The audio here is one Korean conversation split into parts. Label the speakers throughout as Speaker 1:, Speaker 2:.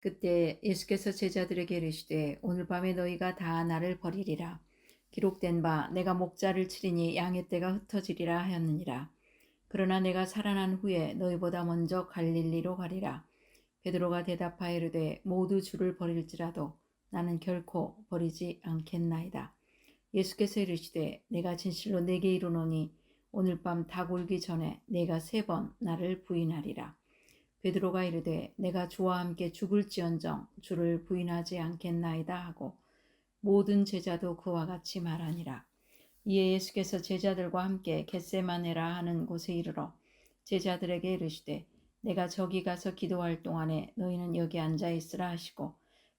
Speaker 1: 그때 예수께서 제자들에게 이르시되 오늘 밤에 너희가 다 나를 버리리라. 기록된 바 내가 목자를 치리니 양의 떼가 흩어지리라 하였느니라. 그러나 내가 살아난 후에 너희보다 먼저 갈릴리로 가리라. 베드로가 대답하여 이르되 모두 주를 버릴지라도 나는 결코 버리지 않겠나이다. 예수께서 이르시되 내가 진실로 내게 이르노니 오늘 밤닭 울기 전에 내가 세 번 나를 부인하리라. 베드로가 이르되 내가 주와 함께 죽을지언정 주를 부인하지 않겠나이다 하고 모든 제자도 그와 같이 말하니라. 이에 예수께서 제자들과 함께 겟세마네라 하는 곳에 이르러 제자들에게 이르시되 내가 저기 가서 기도할 동안에 너희는 여기 앉아 있으라 하시고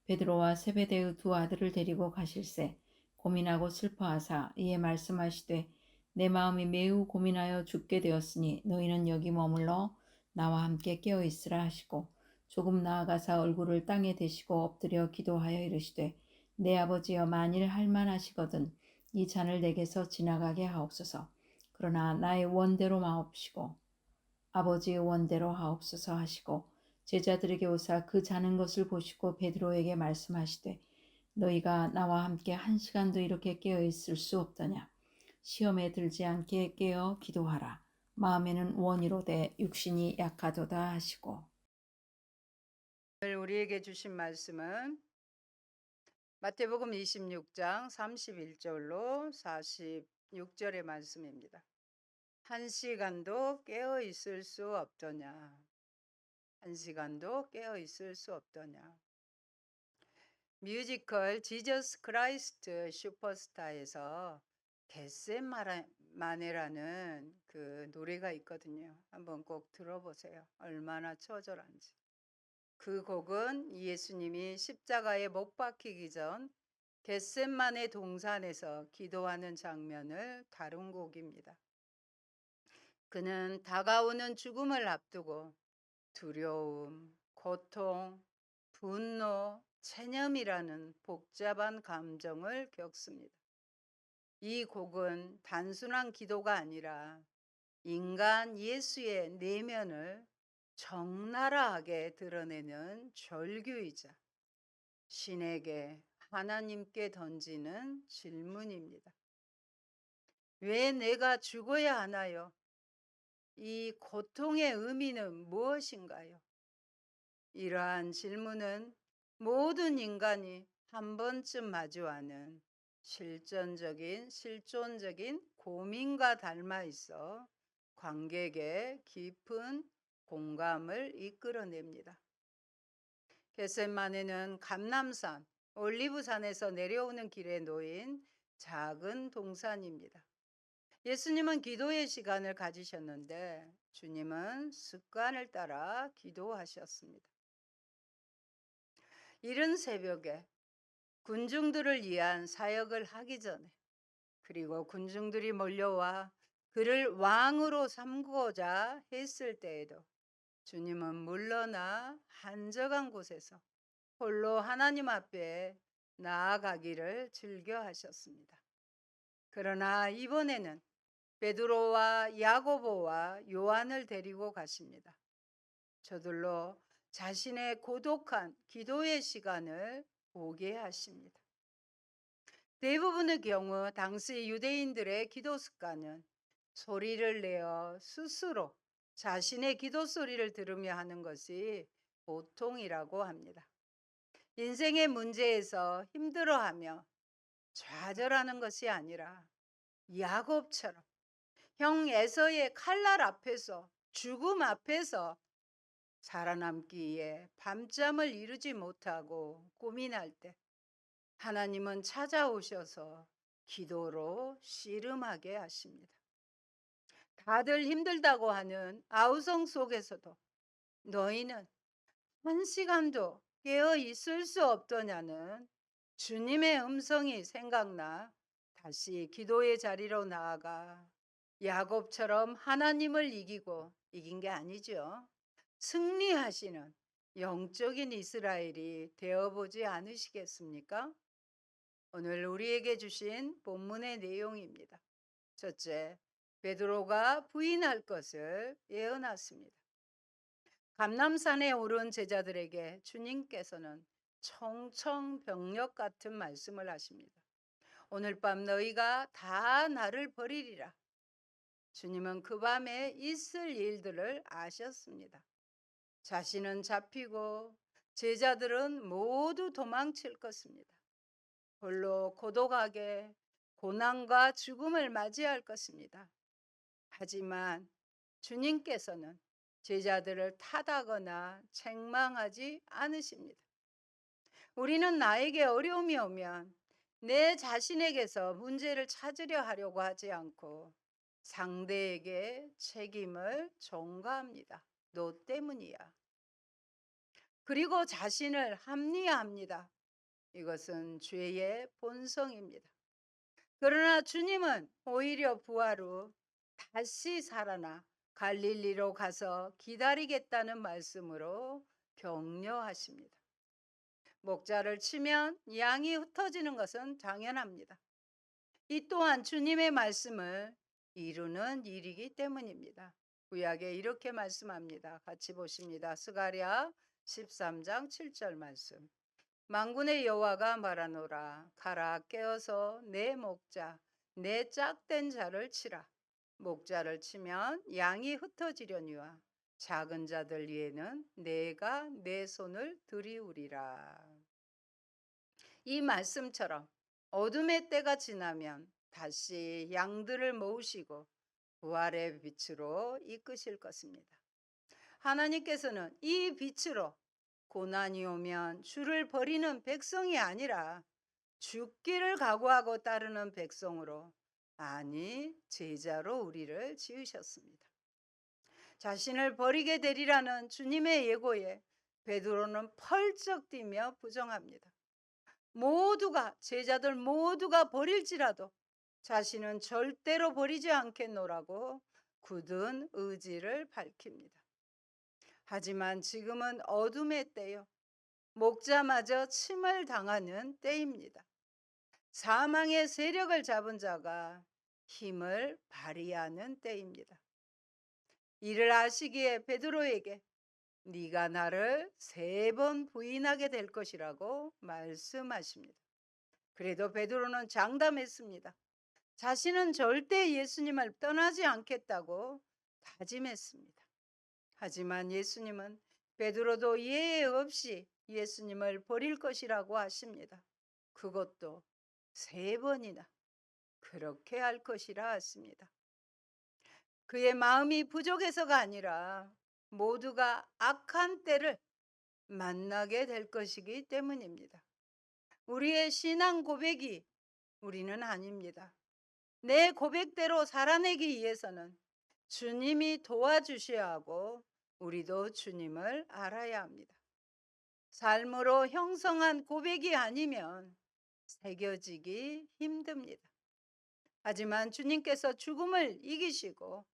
Speaker 1: 베드로와 세베대의 두 아들을 데리고 가실새 고민하고 슬퍼하사 이에 말씀하시되 내 마음이 매우 고민하여 죽게 되었으니 너희는 여기 머물러 나와 함께 깨어 있으라 하시고 조금 나아가사 얼굴을 땅에 대시고 엎드려 기도하여 이르시되 내 아버지여 만일 할만하시거든 이 잔을 내게서 지나가게 하옵소서. 그러나 나의 원대로 마옵시고 아버지의 원대로 하옵소서 하시고 제자들에게 오사 그 자는 것을 보시고 베드로에게 말씀하시되 너희가 나와 함께 한 시간도 이렇게 깨어 있을 수 없더냐? 시험에 들지 않게 깨어 기도하라 마음에는 원이로되 육신이 약하도다 하시고
Speaker 2: 오늘 우리에게 주신 말씀은 마태복음 26장 31절로 46절의 말씀입니다. 한 시간도 깨어 있을 수 없더냐. 한 시간도 깨어 있을 수 없더냐. 뮤지컬 지저스 크라이스트 슈퍼스타에서 겟세마 네라는 그 노래가 있거든요. 한번 꼭 들어보세요. 얼마나 처절한지. 그 곡은 예수님이 십자가에 못 박히기 전 겟셋만의 동산에서 기도하는 장면을 다룬 곡입니다. 그는 다가오는 죽음을 앞두고 두려움, 고통, 분노, 체념이라는 복잡한 감정을 겪습니다. 이 곡은 단순한 기도가 아니라 인간 예수의 내면을 적나라하게 드러내는 절규이자 신에게 하나님께 던지는 질문입니다. 왜 내가 죽어야 하나요? 이 고통의 의미는 무엇인가요? 이러한 질문은 모든 인간이 한 번쯤 마주하는 실전적인, 실존적인 고민과 닮아 있어 관객의 깊은 공감을 이끌어냅니다. 겟셋만에는 감남산, 올리브산에서 내려오는 길에 놓인 작은 동산입니다. 예수님은 기도의 시간을 가지셨는데 주님은 습관을 따라 기도하셨습니다. 이른 새벽에 군중들을 위한 사역을 하기 전에 그리고 군중들이 몰려와 그를 왕으로 삼고자 했을 때에도 주님은 물러나 한적한 곳에서 홀로 하나님 앞에 나아가기를 즐겨 하셨습니다. 그러나 이번에는 베드로와 야고보와 요한을 데리고 가십니다. 저들로 자신의 고독한 기도의 시간을 오게 하십니다. 대부분의 경우 당시 유대인들의 기도 습관은 소리를 내어 스스로 자신의 기도 소리를 들으며 하는 것이 보통이라고 합니다. 인생의 문제에서 힘들어하며 좌절하는 것이 아니라 야곱처럼 형 에서의 칼날 앞에서 죽음 앞에서 살아남기 위해 밤잠을 이루지 못하고 고민할 때 하나님은 찾아오셔서 기도로 씨름하게 하십니다. 다들 힘들다고 하는 아우성 속에서도 너희는 한 시간도 깨어 있을 수 없더냐는 주님의 음성이 생각나 다시 기도의 자리로 나아가 야곱처럼 하나님을 이기고 이긴 게 아니죠. 승리하시는 영적인 이스라엘이 되어보지 않으시겠습니까? 오늘 우리에게 주신 본문의 내용입니다. 첫째, 베드로가 부인할 것을 예언했습니다. 감남산에 오른 제자들에게 주님께서는 청청병력 같은 말씀을 하십니다. 오늘 밤 너희가 다 나를 버리리라. 주님은 그 밤에 있을 일들을 아셨습니다. 자신은 잡히고 제자들은 모두 도망칠 것입니다. 홀로 고독하게 고난과 죽음을 맞이할 것입니다. 하지만 주님께서는 제자들을 탓하거나 책망하지 않으십니다. 우리는 나에게 어려움이 오면 내 자신에게서 문제를 찾으려 하려고 하지 않고 상대에게 책임을 전가합니다. 너 때문이야. 그리고 자신을 합리화합니다. 이것은 죄의 본성입니다. 그러나 주님은 오히려 부활 후 다시 살아나 갈릴리로 가서 기다리겠다는 말씀으로 격려하십니다. 목자를 치면 양이 흩어지는 것은 당연합니다. 이 또한 주님의 말씀을 이루는 일이기 때문입니다. 구약에 이렇게 말씀합니다. 같이 보십니다. 스가랴 13장 7절 말씀. 망군의 여호와가 말하노라 가라 깨어서 내 목자 내 짝된 자를 치라 목자를 치면 양이 흩어지려니와 작은 자들 위에는 내가 내 손을 들이우리라 이 말씀처럼 어둠의 때가 지나면 다시 양들을 모으시고 부활의 빛으로 이끄실 것입니다. 하나님께서는 이 빛으로 고난이 오면 주를 버리는 백성이 아니라 죽기를 각오하고 따르는 백성으로 아니 제자로 우리를 지으셨습니다. 자신을 버리게 되리라는 주님의 예고에 베드로는 펄쩍 뛰며 부정합니다. 모두가 제자들 모두가 버릴지라도 자신은 절대로 버리지 않겠노라고 굳은 의지를 밝힙니다. 하지만 지금은 어둠의 때요. 목자마저 침을 당하는 때입니다. 사망의 세력을 잡은 자가 힘을 발휘하는 때입니다. 이를 아시기에 베드로에게 네가 나를 세 번 부인하게 될 것이라고 말씀하십니다. 그래도 베드로는 장담했습니다. 자신은 절대 예수님을 떠나지 않겠다고 다짐했습니다. 하지만 예수님은 베드로도 예외 없이 예수님을 버릴 것이라고 하십니다. 그것도 세 번이나 그렇게 할 것이라 하십니다. 그의 마음이 부족해서가 아니라 모두가 악한 때를 만나게 될 것이기 때문입니다. 우리의 신앙 고백이 우리는 아닙니다. 내 고백대로 살아내기 위해서는 주님이 도와주셔야 하고 우리도 주님을 알아야 합니다. 삶으로 형성한 고백이 아니면 새겨지기 힘듭니다. 하지만 주님께서 죽음을 이기시고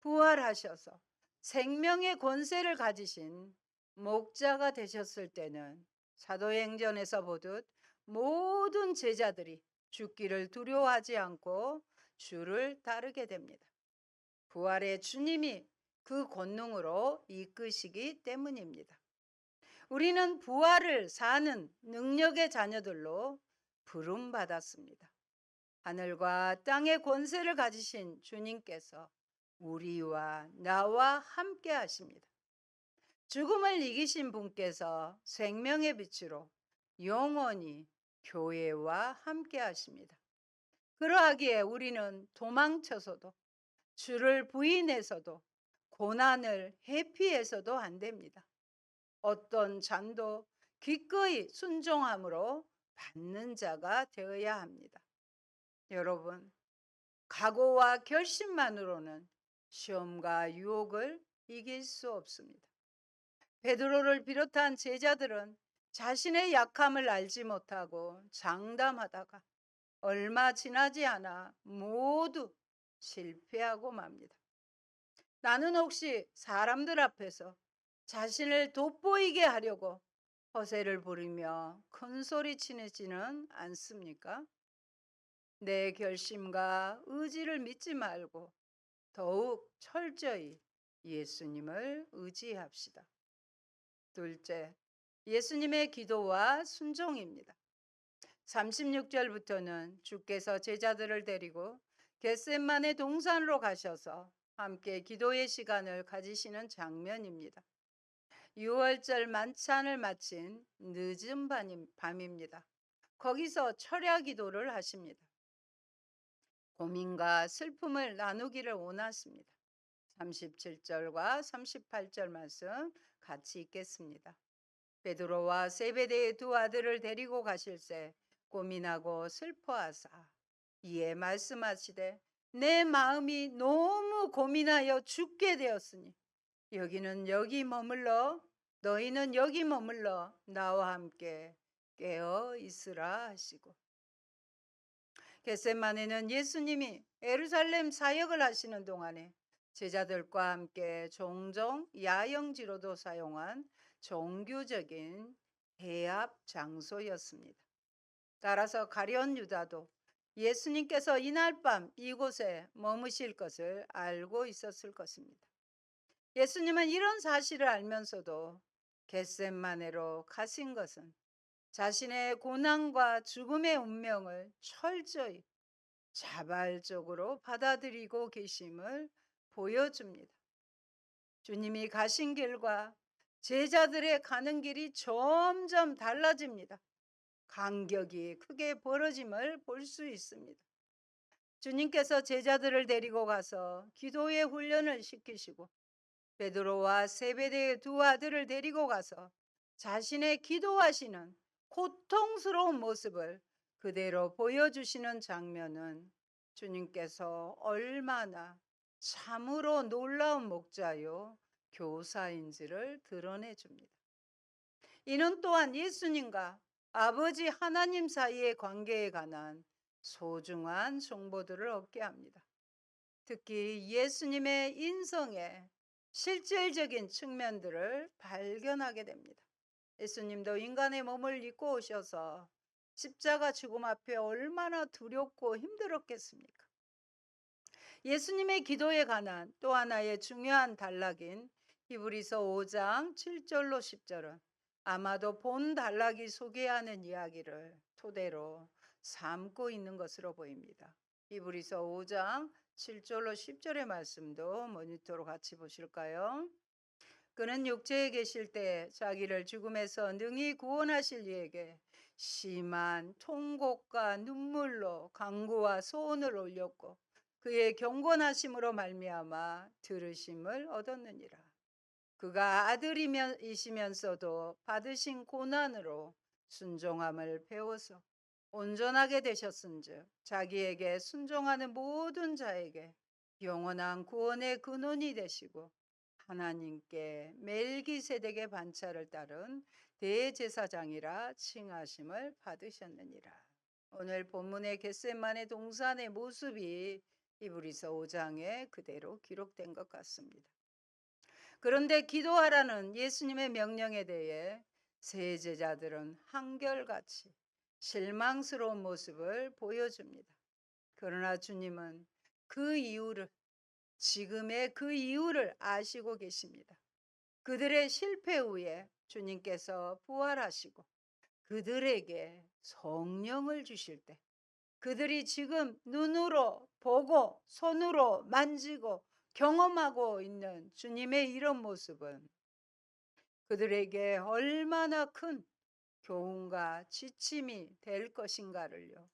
Speaker 2: 부활하셔서 생명의 권세를 가지신 목자가 되셨을 때는 사도행전에서 보듯 모든 제자들이 죽기를 두려워하지 않고 주를 따르게 됩니다. 부활의 주님이 그 권능으로 이끄시기 때문입니다. 우리는 부활을 사는 능력의 자녀들로 부름받았습니다. 하늘과 땅의 권세를 가지신 주님께서 우리와 나와 함께 하십니다. 죽음을 이기신 분께서 생명의 빛으로 영원히 교회와 함께 하십니다. 그러하기에 우리는 도망쳐서도 주를 부인해서도 고난을 회피해서도 안 됩니다. 어떤 잔도 기꺼이 순종함으로 받는 자가 되어야 합니다. 여러분, 각오와 결심만으로는 시험과 유혹을 이길 수 없습니다. 베드로를 비롯한 제자들은 자신의 약함을 알지 못하고 장담하다가 얼마 지나지 않아 모두 실패하고 맙니다. 나는 혹시 사람들 앞에서 자신을 돋보이게 하려고 허세를 부리며 큰 소리 치지는 않습니까? 내 결심과 의지를 믿지 말고 더욱 철저히 예수님을 의지합시다. 둘째, 예수님의 기도와 순종입니다. 36절부터는 주께서 제자들을 데리고 겟셋만의 동산으로 가셔서 함께 기도의 시간을 가지시는 장면입니다. 6월절 만찬을 마친 늦은 밤입니다. 거기서 철야 기도를 하십니다. 고민과 슬픔을 나누기를 원하십니다. 37절과 38절 말씀 같이 읽겠습니다. 베드로와 세베대의 두 아들을 데리고 가실새 고민하고 슬퍼하사 이에 말씀하시되 내 마음이 너무 고민하여 죽게 되었으니 여기는 여기 머물러 너희는 여기 머물러 나와 함께 깨어 있으라 하시고 겟셋만에는 예수님이 에루살렘 사역을 하시는 동안에 제자들과 함께 종종 야영지로도 사용한 종교적인 대합 장소였습니다. 따라서 가룟 유다도 예수님께서 이날 밤 이곳에 머무실 것을 알고 있었을 것입니다. 예수님은 이런 사실을 알면서도 겟셋마네로 가신 것은 자신의 고난과 죽음의 운명을 철저히 자발적으로 받아들이고 계심을 보여줍니다. 주님이 가신 길과 제자들의 가는 길이 점점 달라집니다. 간격이 크게 벌어짐을 볼 수 있습니다. 주님께서 제자들을 데리고 가서 기도의 훈련을 시키시고 베드로와 세베대의 두 아들을 데리고 가서 자신의 기도하시는 고통스러운 모습을 그대로 보여주시는 장면은 주님께서 얼마나 참으로 놀라운 목자요 교사인지를 드러내 줍니다. 이는 또한 예수님과 아버지 하나님 사이의 관계에 관한 소중한 정보들을 얻게 합니다. 특히 예수님의 인성의 실질적인 측면들을 발견하게 됩니다. 예수님도 인간의 몸을 입고 오셔서 십자가 죽음 앞에 얼마나 두렵고 힘들었겠습니까? 예수님의 기도에 관한 또 하나의 중요한 단락인 히브리서 5장 7절로 10절은 아마도 본 단락이 소개하는 이야기를 토대로 삼고 있는 것으로 보입니다. 히브리서 5장 7절로 10절의 말씀도 모니터로 같이 보실까요? 그는 육체에 계실 때 자기를 죽음에서 능히 구원하실 이에게 심한 통곡과 눈물로 강구와 소원을 올렸고 그의 경건하심으로 말미암아 들으심을 얻었느니라. 그가 아들이시면서도 받으신 고난으로 순종함을 배워서 온전하게 되셨은즉 자기에게 순종하는 모든 자에게 영원한 구원의 근원이 되시고 하나님께 멜기세덱의 반차를 따른 대제사장이라 칭하심을 받으셨느니라. 오늘 본문의 겟셋만의 동산의 모습이 이브리서 5장에 그대로 기록된 것 같습니다. 그런데 기도하라는 예수님의 명령에 대해 세 제자들은 한결같이 실망스러운 모습을 보여줍니다. 그러나 주님은 그 이유를 지금의 그 이유를 아시고 계십니다. 그들의 실패 후에 주님께서 부활하시고 그들에게 성령을 주실 때 그들이 지금 눈으로 보고 손으로 만지고 경험하고 있는 주님의 이런 모습은 그들에게 얼마나 큰 교훈과 지침이 될 것인가를요.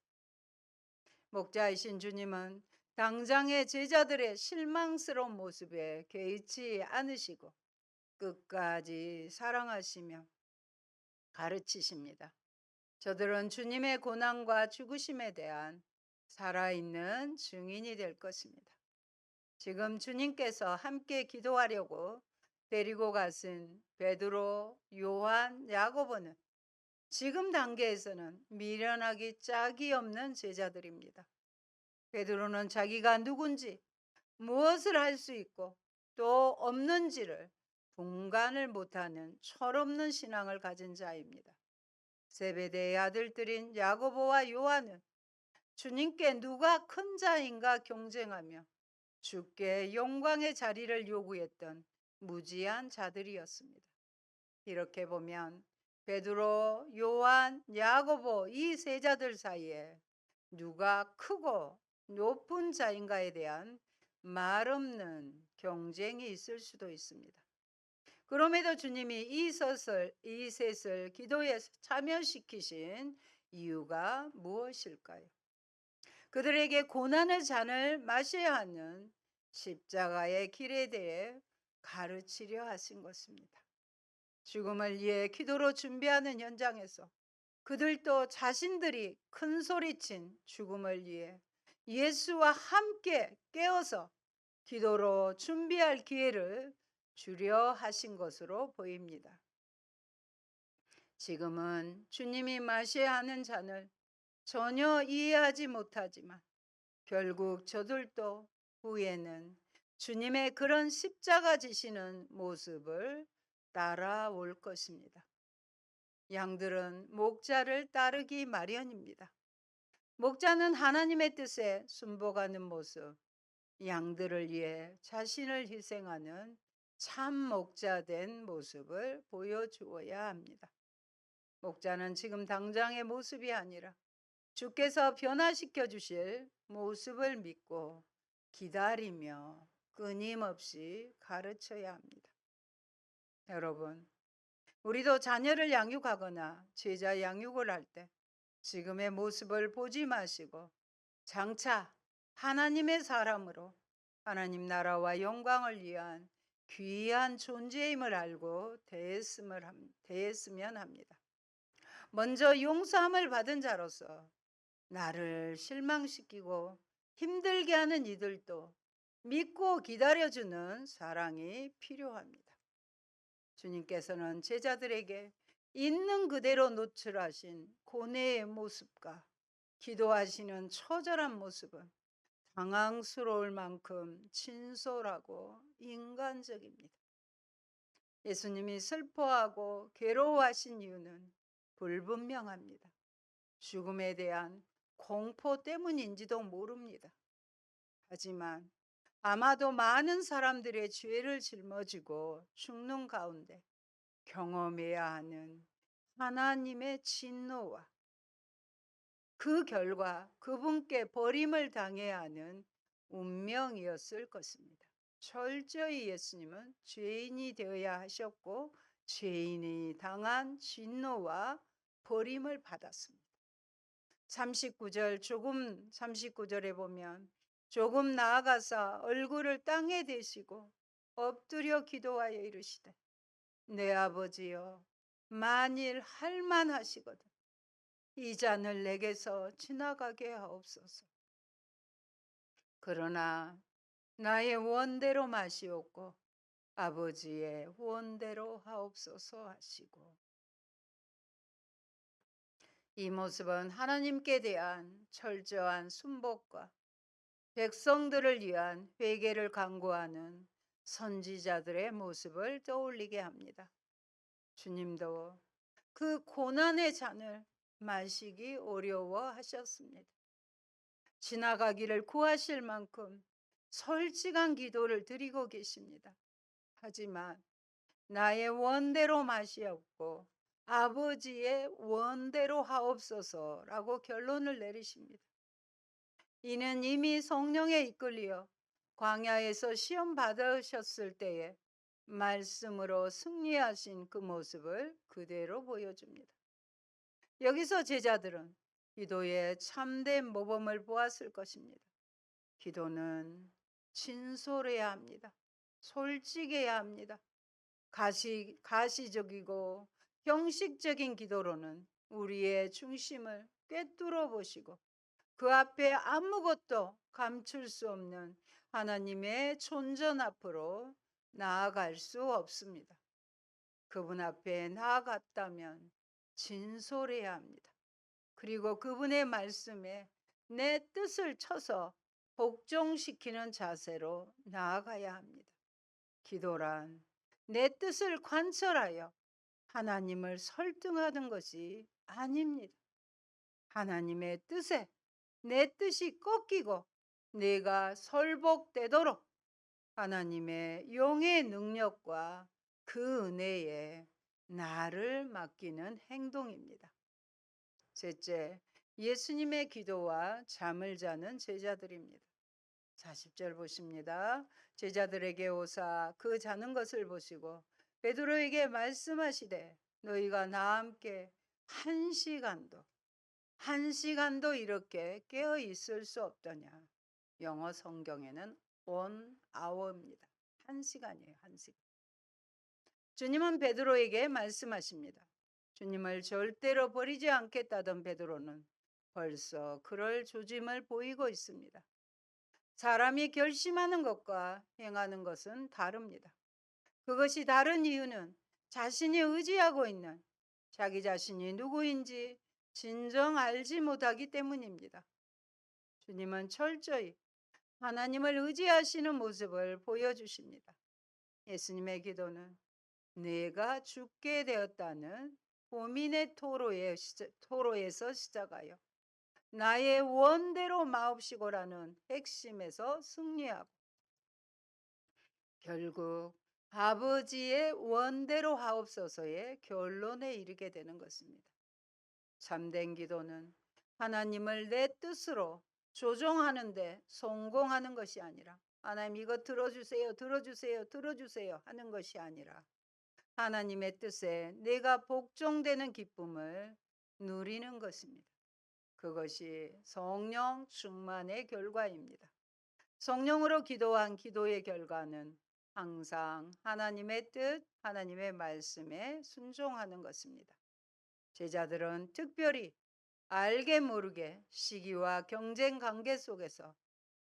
Speaker 2: 목자이신 주님은 당장의 제자들의 실망스러운 모습에 개의치 않으시고 끝까지 사랑하시며 가르치십니다. 저들은 주님의 고난과 죽으심에 대한 살아있는 증인이 될 것입니다. 지금 주님께서 함께 기도하려고 데리고 가신 베드로, 요한, 야고보는 지금 단계에서는 미련하기 짝이 없는 제자들입니다. 베드로는 자기가 누군지 무엇을 할 수 있고 또 없는지를 분간을 못하는 철없는 신앙을 가진 자입니다. 세베대의 아들들인 야고보와 요한은 주님께 누가 큰 자인가 경쟁하며 주께 영광의 자리를 요구했던 무지한 자들이었습니다. 이렇게 보면 베드로, 요한, 야고보 이 세 자들 사이에 누가 크고 높은 자인가에 대한 말 없는 경쟁이 있을 수도 있습니다. 그럼에도 주님이 이 셋을, 이 셋을 기도에 참여시키신 이유가 무엇일까요? 그들에게 고난의 잔을 마셔야 하는 십자가의 길에 대해 가르치려 하신 것입니다. 죽음을 위해 기도로 준비하는 현장에서 그들도 자신들이 큰 소리친 죽음을 위해 예수와 함께 깨어서 기도로 준비할 기회를 주려 하신 것으로 보입니다. 지금은 주님이 마셔야 하는 잔을 전혀 이해하지 못하지만 결국 저들도 후에는 주님의 그런 십자가 지시는 모습을 따라올 것입니다. 양들은 목자를 따르기 마련입니다. 목자는 하나님의 뜻에 순복하는 모습, 양들을 위해 자신을 희생하는 참 목자 된 모습을 보여주어야 합니다. 목자는 지금 당장의 모습이 아니라 주께서 변화시켜 주실 모습을 믿고 기다리며 끊임없이 가르쳐야 합니다. 여러분, 우리도 자녀를 양육하거나 제자 양육을 할 때 지금의 모습을 보지 마시고 장차 하나님의 사람으로 하나님 나라와 영광을 위한 귀한 존재임을 알고 대했음을 함- 대했으면 합니다. 먼저 용서함을 받은 자로서 나를 실망시키고 힘들게 하는 이들도 믿고 기다려주는 사랑이 필요합니다. 주님께서는 제자들에게 있는 그대로 노출하신 고뇌의 모습과 기도하시는 처절한 모습은 당황스러울 만큼 진솔하고 인간적입니다. 예수님이 슬퍼하고 괴로워하신 이유는 불분명합니다. 죽음에 대한 공포 때문인지도 모릅니다. 하지만 아마도 많은 사람들의 죄를 짊어지고 죽는 가운데 경험해야 하는 하나님의 진노와 그 결과 그분께 버림을 당해야 하는 운명이었을 것입니다. 철저히 예수님은 죄인이 되어야 하셨고 죄인이 당한 진노와 버림을 받았습니다. 39절 조금 39절에 보면 조금 나아가서 얼굴을 땅에 대시고 엎드려 기도하여 이르시되 내 아버지여 만일 할만 하시거든 이 잔을 내게서 지나가게 하옵소서. 그러나 나의 원대로 마시옵고 아버지의 원대로 하옵소서 하시고 이 모습은 하나님께 대한 철저한 순복과 백성들을 위한 회개를 강구하는 선지자들의 모습을 떠올리게 합니다. 주님도 그 고난의 잔을 마시기 어려워 하셨습니다. 지나가기를 구하실 만큼 솔직한 기도를 드리고 계십니다. 하지만 나의 원대로 마시옵고 아버지의 원대로 하옵소서라고 결론을 내리십니다. 이는 이미 성령에 이끌려 광야에서 시험 받으셨을 때에 말씀으로 승리하신 그 모습을 그대로 보여줍니다. 여기서 제자들은 기도의 참된 모범을 보았을 것입니다. 기도는 진솔해야 합니다. 솔직해야 합니다. 가시, 가시적이고 형식적인 기도로는 우리의 중심을 꿰뚫어 보시고 그 앞에 아무것도 감출 수 없는 하나님의 존전 앞으로 나아갈 수 없습니다. 그분 앞에 나아갔다면 진솔해야 합니다. 그리고 그분의 말씀에 내 뜻을 쳐서 복종시키는 자세로 나아가야 합니다. 기도란 내 뜻을 관철하여 하나님을 설득하는 것이 아닙니다. 하나님의 뜻에 내 뜻이 꺾이고 내가 설복되도록 하나님의 용의 능력과 그 은혜에 나를 맡기는 행동입니다. 셋째, 예수님의 기도와 잠을 자는 제자들입니다. 40절 보십니다. 제자들에게 오사 그 자는 것을 보시고 베드로에게 말씀하시되 너희가 나와 함께 한 시간도 한 시간도 이렇게 깨어 있을 수 없더냐. 영어 성경에는 one hour입니다. 한 시간이에요. 한 시간. 주님은 베드로에게 말씀하십니다. 주님을 절대로 버리지 않겠다던 베드로는 벌써 그럴 조짐을 보이고 있습니다. 사람이 결심하는 것과 행하는 것은 다릅니다. 그것이 다른 이유는 자신이 의지하고 있는 자기 자신이 누구인지 진정 알지 못하기 때문입니다. 주님은 철저히 하나님을 의지하시는 모습을 보여주십니다. 예수님의 기도는 내가 죽게 되었다는 고민의 토로에, 토로에서 시작하여 나의 원대로 마옵시고라는 핵심에서 승리하고 결국 아버지의 원대로 하옵소서의 결론에 이르게 되는 것입니다. 참된 기도는 하나님을 내 뜻으로 조종하는데 성공하는 것이 아니라 하나님 이거 들어주세요, 들어주세요, 들어주세요 하는 것이 아니라 하나님의 뜻에 내가 복종되는 기쁨을 누리는 것입니다. 그것이 성령 충만의 결과입니다. 성령으로 기도한 기도의 결과는 항상 하나님의 뜻, 하나님의 말씀에 순종하는 것입니다. 제자들은 특별히 알게 모르게 시기와 경쟁 관계 속에서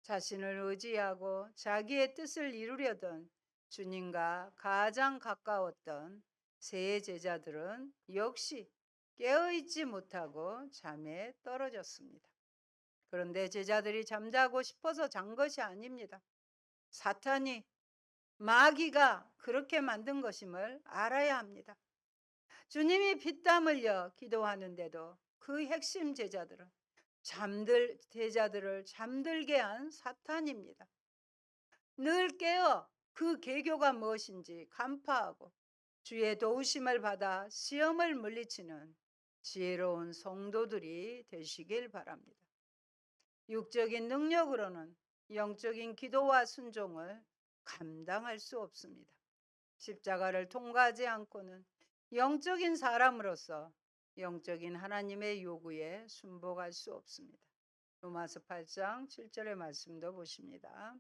Speaker 2: 자신을 의지하고 자기의 뜻을 이루려던 주님과 가장 가까웠던 세 제자들은 역시 깨어있지 못하고 잠에 떨어졌습니다. 그런데 제자들이 잠자고 싶어서 잔 것이 아닙니다. 사탄이 마귀가 그렇게 만든 것임을 알아야 합니다. 주님이 피땀 흘려 기도하는데도 그 핵심 제자들은 잠들 제자들을 잠들게 한 사탄입니다. 늘 깨어 그 계교가 무엇인지 간파하고 주의 도우심을 받아 시험을 물리치는 지혜로운 성도들이 되시길 바랍니다. 육적인 능력으로는 영적인 기도와 순종을 감당할 수 없습니다. 십자가를 통과하지 않고는 영적인 사람으로서 영적인 하나님의 요구에 순복할 수 없습니다. 로마서 8장 7절의 말씀도 보십니다.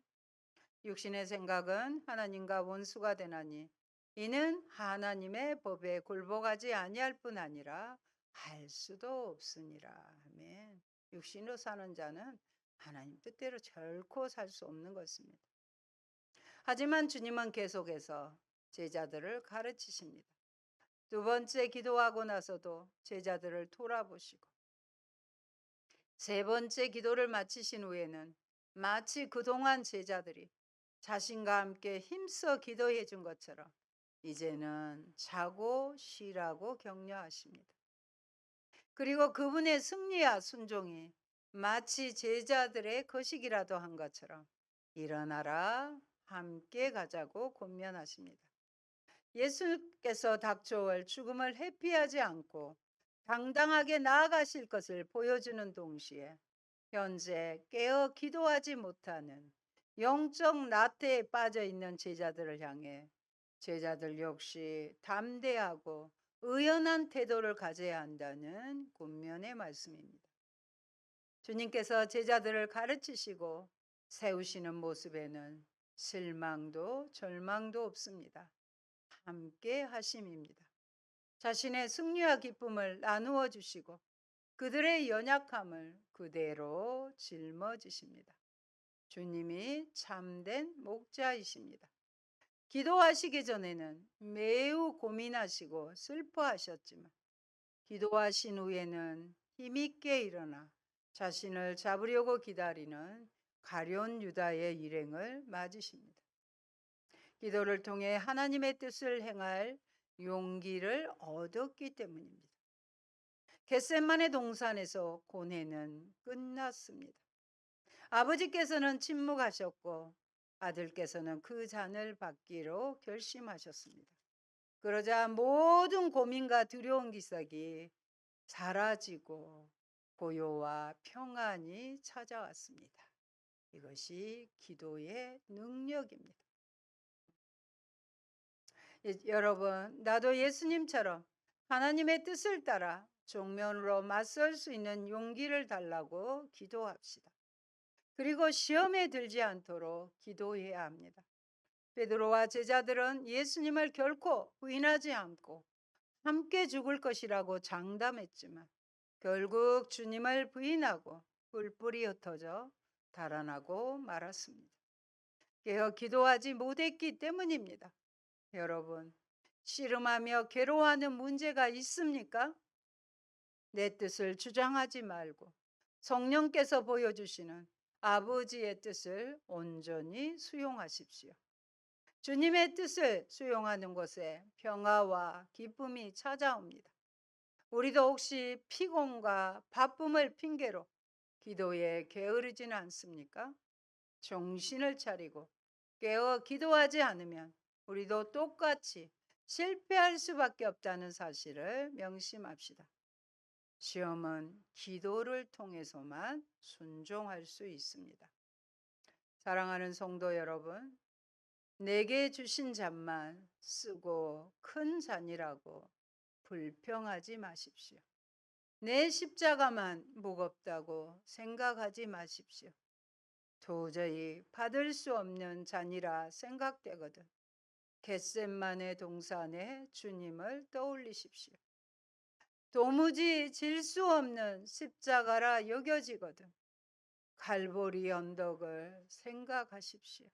Speaker 2: 육신의 생각은 하나님과 원수가 되나니 이는 하나님의 법에 굴복하지 아니할 뿐 아니라 할 수도 없으니라. 아멘. 육신으로 사는 자는 하나님 뜻대로 결코 살 수 없는 것입니다. 하지만 주님은 계속해서 제자들을 가르치십니다. 두 번째 기도하고 나서도 제자들을 돌아보시고 세 번째 기도를 마치신 후에는 마치 그동안 제자들이 자신과 함께 힘써 기도해 준 것처럼 이제는 자고 쉬라고 격려하십니다. 그리고 그분의 승리와 순종이 마치 제자들의 거식이라도 한 것처럼 일어나라 함께 가자고 권면하십니다. 예수께서 닥쳐올 죽음을 회피하지 않고 당당하게 나아가실 것을 보여주는 동시에 현재 깨어 기도하지 못하는 영적 나태에 빠져 있는 제자들을 향해 제자들 역시 담대하고 의연한 태도를 가져야 한다는 권면의 말씀입니다. 주님께서 제자들을 가르치시고 세우시는 모습에는 실망도 절망도 없습니다. 함께 하심입니다. 자신의 승리와 기쁨을 나누어 주시고 그들의 연약함을 그대로 짊어지십니다. 주님이 참된 목자이십니다. 기도하시기 전에는 매우 고민하시고 슬퍼하셨지만 기도하신 후에는 힘있게 일어나 자신을 잡으려고 기다리는 가련 유다의 일행을 맞으십니다. 기도를 통해 하나님의 뜻을 행할 용기를 얻었기 때문입니다. 겟셋만의 동산에서 고뇌는 끝났습니다. 아버지께서는 침묵하셨고 아들께서는 그 잔을 받기로 결심하셨습니다. 그러자 모든 고민과 두려운 기색이 사라지고 고요와 평안이 찾아왔습니다. 이것이 기도의 능력입니다. 예, 여러분, 나도 예수님처럼 하나님의 뜻을 따라 정면으로 맞설 수 있는 용기를 달라고 기도합시다. 그리고 시험에 들지 않도록 기도해야 합니다. 베드로와 제자들은 예수님을 결코 부인하지 않고 함께 죽을 것이라고 장담했지만 결국 주님을 부인하고 뿔뿔이 흩어져 달아나고 말았습니다. 깨어 기도하지 못했기 때문입니다. 여러분, 씨름하며 괴로워하는 문제가 있습니까? 내 뜻을 주장하지 말고 성령께서 보여주시는 아버지의 뜻을 온전히 수용하십시오. 주님의 뜻을 수용하는 것에 평화와 기쁨이 찾아옵니다. 우리도 혹시 피곤과 바쁨을 핑계로 기도에 게으르지는 않습니까? 정신을 차리고 깨어 기도하지 않으면 우리도 똑같이 실패할 수밖에 없다는 사실을 명심합시다. 시험은 기도를 통해서만 순종할 수 있습니다. 사랑하는 성도 여러분, 내게 주신 잔만 쓰고 큰 잔이라고 불평하지 마십시오. 내 십자가만 무겁다고 생각하지 마십시오. 도저히 받을 수 없는 잔이라 생각되거든. 겟셋만의 동산에 주님을 떠올리십시오. 도무지 질 수 없는 십자가라 여겨지거든. 갈보리 언덕을 생각하십시오.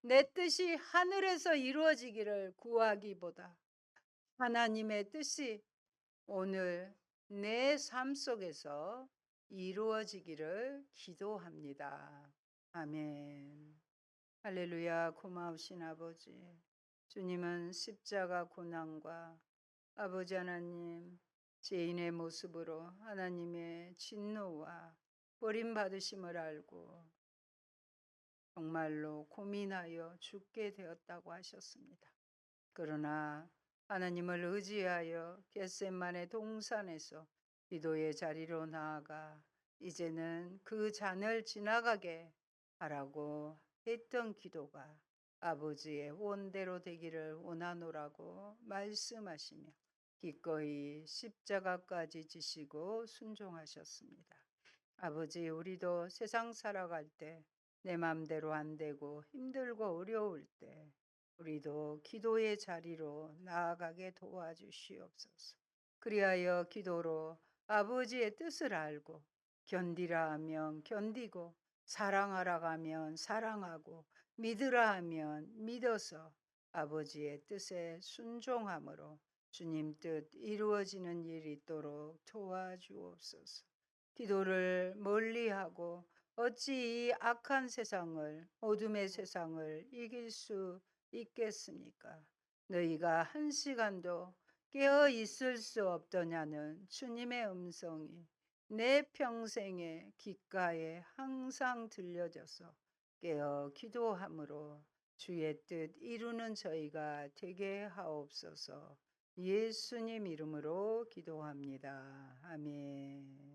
Speaker 2: 내 뜻이 하늘에서 이루어지기를 구하기보다 하나님의 뜻이 오늘 내 삶 속에서 이루어지기를 기도합니다. 아멘. 할렐루야, 고마우신 아버지. 주님은 십자가 고난과 아버지 하나님, 죄인의 모습으로 하나님의 진노와 버림받으심을 알고 정말로 고민하여 죽게 되었다고 하셨습니다. 그러나 하나님을 의지하여 겟셋만의 동산에서 기도의 자리로 나아가 이제는 그 잔을 지나가게 하라고 했던 기도가 아버지의 원대로 되기를 원하노라고 말씀하시며 기꺼이 십자가까지 지시고 순종하셨습니다. 아버지 우리도 세상 살아갈 때 내 맘대로 안 되고 힘들고 어려울 때 우리도 기도의 자리로 나아가게 도와주시옵소서. 그리하여 기도로 아버지의 뜻을 알고 견디라 하면 견디고 사랑하라 하면 사랑하고 믿으라 하면 믿어서 아버지의 뜻에 순종함으로 주님 뜻 이루어지는 일이 있도록 도와주옵소서. 기도를 멀리하고 어찌 이 악한 세상을 어둠의 세상을 이길 수 있겠습니까? 너희가 한 시간도 깨어 있을 수 없더냐는 주님의 음성이 내 평생의 귓가에 항상 들려져서 깨어 기도함으로 주의 뜻 이루는 저희가 되게 하옵소서 예수님 이름으로 기도합니다. 아멘.